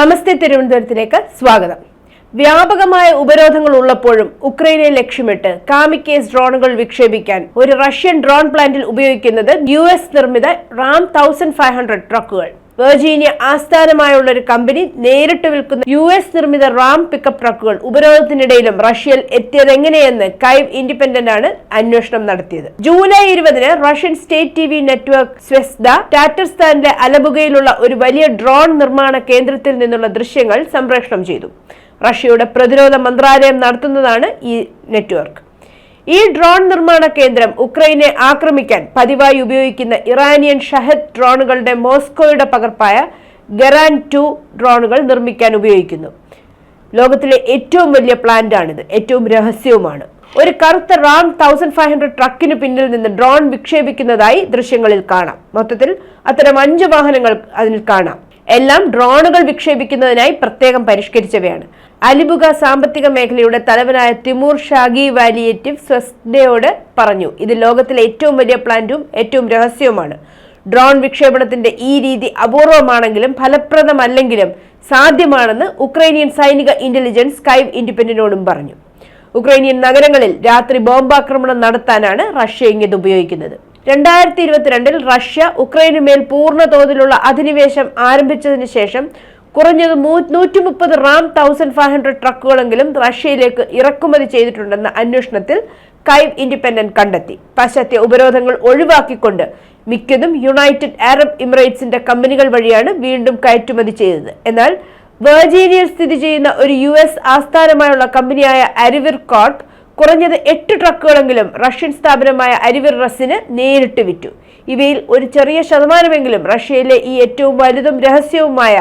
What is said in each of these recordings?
നമസ്തേ തിരുവനന്തപുരത്തിലേക്ക് സ്വാഗതം. വ്യാപകമായ ഉപരോധങ്ങൾ ഉള്ളപ്പോഴും ഉക്രൈനെ ലക്ഷ്യമിട്ട് കാമിക്കേസ് ഡ്രോണുകൾ വിക്ഷേപിക്കാൻ ഒരു റഷ്യൻ ഡ്രോൺ പ്ലാന്റിൽ ഉപയോഗിക്കുന്നത് യു എസ് നിർമ്മിത റാം തൗസൻഡ് ഫൈവ് ഹൺഡ്രഡ് ട്രക്കുകൾ. വെർജീനിയ ആസ്ഥാനമായുള്ള ഒരു കമ്പനി നേരിട്ട് വിൽക്കുന്ന യു എസ് നിർമ്മിത റാം പിക്കപ്പ് ട്രക്കുകൾ ഉപരോധത്തിനിടയിലും റഷ്യയിൽ എത്തിയതെങ്ങനെയെന്ന് കൈവ് ഇൻഡിപെൻഡന്റ് ആണ് അന്വേഷണം നടത്തിയത്. ജൂലൈ ഇരുപതിന് Russian state T V network സ്വസ്ത ടാറ്റർസ്ഥാനിലെ അലബുഗയിലുള്ള ഒരു വലിയ ഡ്രോൺ നിർമ്മാണ കേന്ദ്രത്തിൽ നിന്നുള്ള ദൃശ്യങ്ങൾ സംപ്രേഷണം ചെയ്തു. റഷ്യയുടെ പ്രതിരോധ മന്ത്രാലയം നടത്തുന്നതാണ് ഈ നെറ്റ്വർക്ക്. ഈ ഡ്രോൺ നിർമ്മാണ കേന്ദ്രം ഉക്രൈനെ ആക്രമിക്കാൻ പതിവായി ഉപയോഗിക്കുന്ന ഇറാനിയൻ ഷഹദ് ഡ്രോണുകളുടെ മോസ്കോയുടെ പകർപ്പായ ഗറാൻ ടു ഡ്രോണുകൾ നിർമ്മിക്കാൻ ഉപയോഗിക്കുന്നു. ലോകത്തിലെ ഏറ്റവും വലിയ പ്ലാന്റാണിത്. ഏറ്റവും രഹസ്യവുമാണ്. ഒരു കറുത്ത റാം തൗസൻഡ് ഫൈവ് ഹൺഡ്രഡ് ട്രക്കിന് പിന്നിൽ നിന്ന് ഡ്രോൺ വിക്ഷേപിക്കുന്നതായി ദൃശ്യങ്ങളിൽ കാണാം. മൊത്തത്തിൽ അത്തരം അഞ്ച് വാഹനങ്ങൾ അതിൽ കാണാം. എല്ലാം ഡ്രോണുകൾ വിക്ഷേപിക്കുന്നതിനായി പ്രത്യേകം പരിഷ്കരിച്ചവയാണ്. അലിബുഗ സാമ്പത്തിക മേഖലയുടെ തലവനായ തിമൂർ ഷാഗി വാലിയേറ്റീവ് സ്വസ്ഡയോട് പറഞ്ഞു ഇത് ലോകത്തിലെ ഏറ്റവും വലിയ പ്ലാന്റും ഏറ്റവും രഹസ്യവുമാണ്. ഡ്രോൺ വിക്ഷേപണത്തിന്റെ ഈ രീതി അപൂർവമാണെങ്കിലും ഫലപ്രദമല്ലെങ്കിലും സാധ്യമാണെന്ന് ഉക്രൈനിയൻ സൈനിക ഇന്റലിജൻസ് കൈവ് ഇൻഡിപെൻഡന്റിനോടും പറഞ്ഞു. ഉക്രൈനിയൻ നഗരങ്ങളിൽ രാത്രി ബോംബാക്രമണം നടത്താനാണ് റഷ്യ ഇങ്ങനെ ഉപയോഗിക്കുന്നത്. രണ്ടായിരത്തി ഇരുപത്തിരണ്ടിൽ റഷ്യ ഉക്രൈനുമേൽ പൂർണ തോതിലുള്ള അധിനിവേശം ആരംഭിച്ചതിന് ശേഷം കുറഞ്ഞത് നൂറ്റി മുപ്പത് റാം തൗസൻഡ് ഫൈവ് ഹൺഡ്രഡ് ട്രക്കുകളെങ്കിലും റഷ്യയിലേക്ക് ഇറക്കുമതി ചെയ്തിട്ടുണ്ടെന്ന അന്വേഷണത്തിൽ കൈവ് ഇൻഡിപെൻഡന്റ് കണ്ടെത്തി. പാശ്ചാത്യ ഉപരോധങ്ങൾ ഒഴിവാക്കിക്കൊണ്ട് മിക്കതും യുണൈറ്റഡ് അറബ് എമിറേറ്റ്സിന്റെ കമ്പനികൾ വഴിയാണ് വീണ്ടും കയറ്റുമതി ചെയ്തത്. എന്നാൽ വെർജീനിയയിൽ സ്ഥിതി ചെയ്യുന്ന ഒരു യു എസ് ആസ്ഥാനമായുള്ള കമ്പനിയായ അരിവിർ കോർപ്പ് കുറഞ്ഞത് എട്ട് ട്രക്കുകളെങ്കിലും റഷ്യൻ സ്ഥാപനമായ അരിവിർ റസിന് നേരിട്ട് വിറ്റു. ഇവയിൽ ഒരു ചെറിയ ശതമാനമെങ്കിലും റഷ്യയിലെ ഈ ഏറ്റവും വലുതും രഹസ്യവുമായ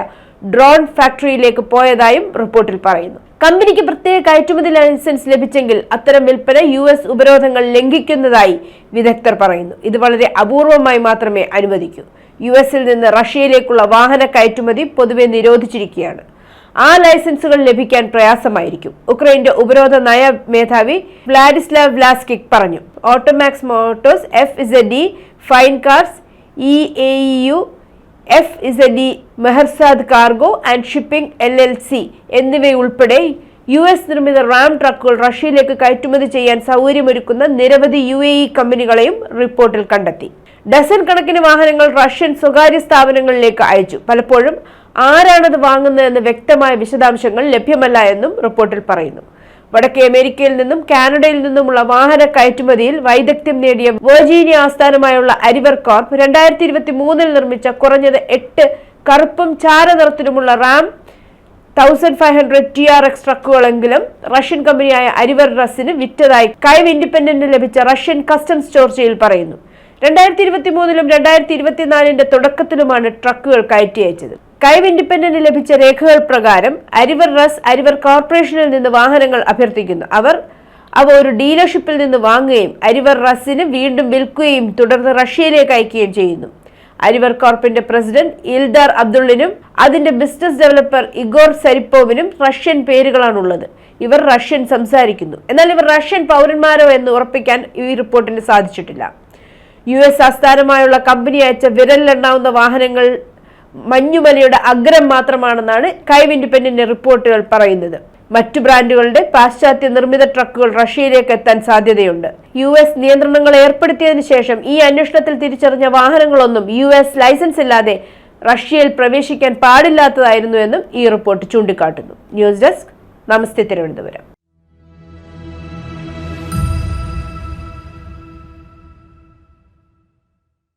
ഡ്രോൺ ഫാക്ടറിയിലേക്ക് പോയതായും റിപ്പോർട്ടിൽ പറയുന്നു. കമ്പനിക്ക് പ്രത്യേക കയറ്റുമതി ലൈസൻസ് ലഭിച്ചെങ്കിൽ അത്തരം വിൽപ്പന യു എസ് ഉപരോധങ്ങൾ ലംഘിക്കുന്നതായി വിദഗ്ധർ പറയുന്നു. ഇത് വളരെ അപൂർവമായി മാത്രമേ അനുവദിക്കൂ. യു എസിൽ നിന്ന് റഷ്യയിലേക്കുള്ള വാഹന കയറ്റുമതി പൊതുവെ നിരോധിച്ചിരിക്കുകയാണ്. ആ ലൈസൻസുകൾ ലഭിക്കാൻ പ്രയാസമായിരിക്കും. ഉക്രൈന്റെ ഉപരോധ നയ മേധാവി വ്ലാഡിസ്ലാവ് വ്ലാസ്കിക് പറഞ്ഞു. Automax Motors F Z D Fine Cars E A U F Z E Mehrzad cargo and shipping L L C എന്നിവയുൾപ്പെടെ യു എസ് നിർമ്മിത റാം ട്രക്കുകൾ റഷ്യയിലേക്ക് കയറ്റുമതി ചെയ്യാൻ സൗകര്യമൊരുക്കുന്ന നിരവധി യു എ ഇ കമ്പനികളെയും റിപ്പോർട്ടിൽ കണ്ടെത്തി. ഡസൻ കണക്കിന് വാഹനങ്ങൾ റഷ്യൻ സ്വകാര്യ സ്ഥാപനങ്ങളിലേക്ക് അയച്ചു. പലപ്പോഴും ആരാണത് വാങ്ങുന്നതെന്ന് വ്യക്തമായ വിശദാംശങ്ങൾ ലഭ്യമല്ല എന്നും റിപ്പോർട്ടിൽ പറയുന്നു. വടക്കേ അമേരിക്കയിൽ നിന്നും കാനഡയിൽ നിന്നുമുള്ള വാഹന കയറ്റുമതിയിൽ വൈദഗ്ധ്യം നേടിയ വെർജീനിയ ആസ്ഥാനമായുള്ള അരിവർ കോർപ്പ് രണ്ടായിരത്തി ഇരുപത്തി മൂന്നിൽ നിർമ്മിച്ച കുറഞ്ഞത് എട്ട് കറുപ്പും ചാരനിറത്തിലുമുള്ള Ram thousand five hundred T R X ട്രക്കുകളെങ്കിലും Russian കമ്പനിയായ അരിവർ റസിന് വിറ്റതായി കൈവ് ഇൻഡിപെൻഡന്റ് ലഭിച്ച റഷ്യൻ കസ്റ്റംസ് ചോർച്ചയിൽ പറയുന്നു. രണ്ടായിരത്തി ഇരുപത്തി മൂന്നിലും രണ്ടായിരത്തി ഇരുപത്തിനാലിന്റെ തുടക്കത്തിലുമാണ് ട്രക്കുകൾ കയറ്റി അയച്ചത്. കൈവ് ഇൻഡിപെൻഡന്റ് ലഭിച്ച രേഖകൾ പ്രകാരം അരിവർ റസ് അരിവർ കോർപ്പറേഷനിൽ നിന്ന് വാഹനങ്ങൾ അഭ്യർത്ഥിക്കുന്നു. അവർ അവ ഒരു ഡീലർഷിപ്പിൽ നിന്ന് വാങ്ങുകയും അരിവർ റസിന് വീണ്ടും വിൽക്കുകയും തുടർന്ന് റഷ്യയിലേക്ക് അയക്കുകയും ചെയ്യുന്നു. അരിവർ കോർപ്പിന്റെ പ്രസിഡന്റ് ഇൽദാർ അബ്ദുള്ളിനും അതിന്റെ ബിസിനസ് ഡെവലപ്പർ ഇഗോർ സരിപ്പോവിനും റഷ്യൻ പേരുകളാണുള്ളത്. ഇവർ റഷ്യൻ സംസാരിക്കുന്നു. എന്നാൽ ഇവർ റഷ്യൻ പൗരന്മാരോ എന്ന് ഉറപ്പിക്കാൻ ഈ റിപ്പോർട്ടിന് സാധിച്ചിട്ടില്ല. യു എസ് ആസ്ഥാനമായുള്ള കമ്പനി അയച്ച വിരലിലെണ്ണാവുന്ന വാഹനങ്ങൾ മഞ്ഞുമലയുടെ അഗ്രം മാത്രമാണെന്നാണ് കൈവ് ഇൻഡിപെൻഡന്റ് റിപ്പോർട്ടുകൾ പറയുന്നത്. മറ്റു ബ്രാൻഡുകളുടെ പാശ്ചാത്യ നിർമ്മിത ട്രക്കുകൾ റഷ്യയിലേക്ക് എത്താൻ സാധ്യതയുണ്ട്. യു എസ് നിയന്ത്രണങ്ങൾ ഏർപ്പെടുത്തിയതിനു ശേഷം ഈ അന്വേഷണത്തിൽ തിരിച്ചറിഞ്ഞ വാഹനങ്ങളൊന്നും യു എസ് ലൈസൻസ് ഇല്ലാതെ റഷ്യയിൽ പ്രവേശിക്കാൻ പാടില്ലാത്തതായിരുന്നു എന്നും ഈ റിപ്പോർട്ട് ചൂണ്ടിക്കാട്ടുന്നു. News desk. നമസ്തേ തിരുവനന്തപുരം.